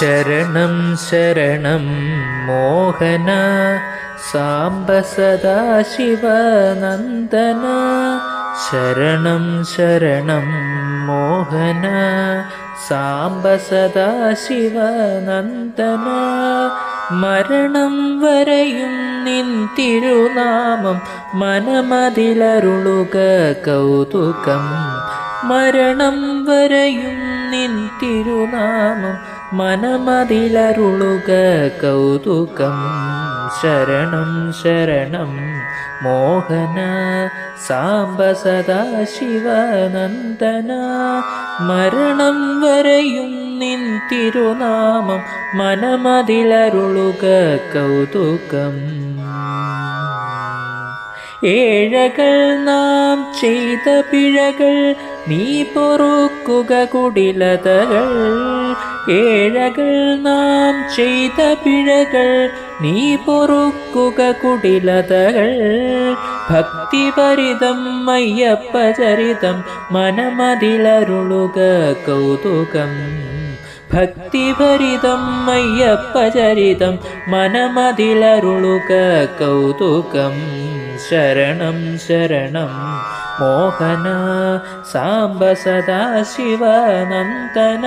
ശരണം ശരണം മോഹന സാംബ സദാശിവനന്ദന ശരണം ശരണം മോഹന സാംബ സദാശിവനന്ദന മരണം വരെയും നിൻ തിരുനാമം മനമതിലരുളുക കൗതുകം. മരണം വരെയും നിൻ തിരുനാമം മനമതിലരുളുക കൗതുകം. ശരണം ശരണം മോഹന സാംബ സദാശിവനന്ദന മരണം വരെയും നിൻ തിരുനാമം മനമതിലരുളുക കൗതുകം. ഏഴകൾ നാം ചെയ്ത പിഴകൾ നീ പൊറുക്കുക കുടിലതകൾ. ഏഴകൾ നാം ചെയ്ത പിഴകൾ നീ പൊറുക്കുക കുടിലതകൾ. ഭക്തിപരിതം അയ്യപ്പചരിതം മനമതിലരുളുക കൗതുകം. ഭക്തിഭരിതം അയ്യപ്പചരിതം മനമതിലരുളുക കൗതുകം. ശരണം ശരണം മോഹന സാംബ സദാശിവനന്ദന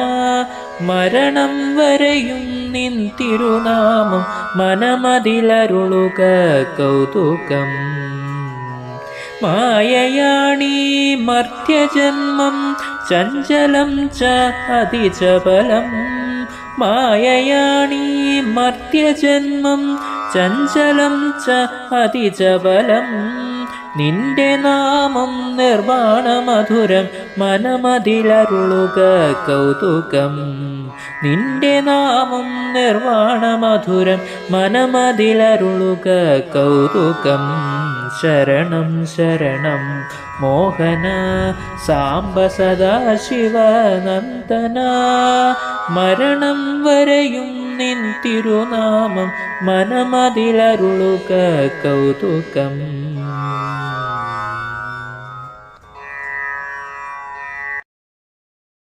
മരണം വരെയും നിൻ തിരുനാമം മനമതിലരുളുക കൗതുകം. മായയാണീ മർത്യജന്മം ചഞ്ചലം ച അതിചബലം മായയാണീ മർത്യജന്മം ചഞ്ചലം ച അതിചബലം നിന്റെ നാമം നിർവാണമധുരം മനമതിലരുളുക കൗതുകം. നിന്റെ നാമം നിർവാണമധുരം മനമതിലരുളുക കൗതുകം. ശരണം ശരണം മോഹന സാംബ സദാശിവനന്ദന മരണം വരെയും നിൻ തിരുനാമം മനമതിലരുളുക കൗതുകം.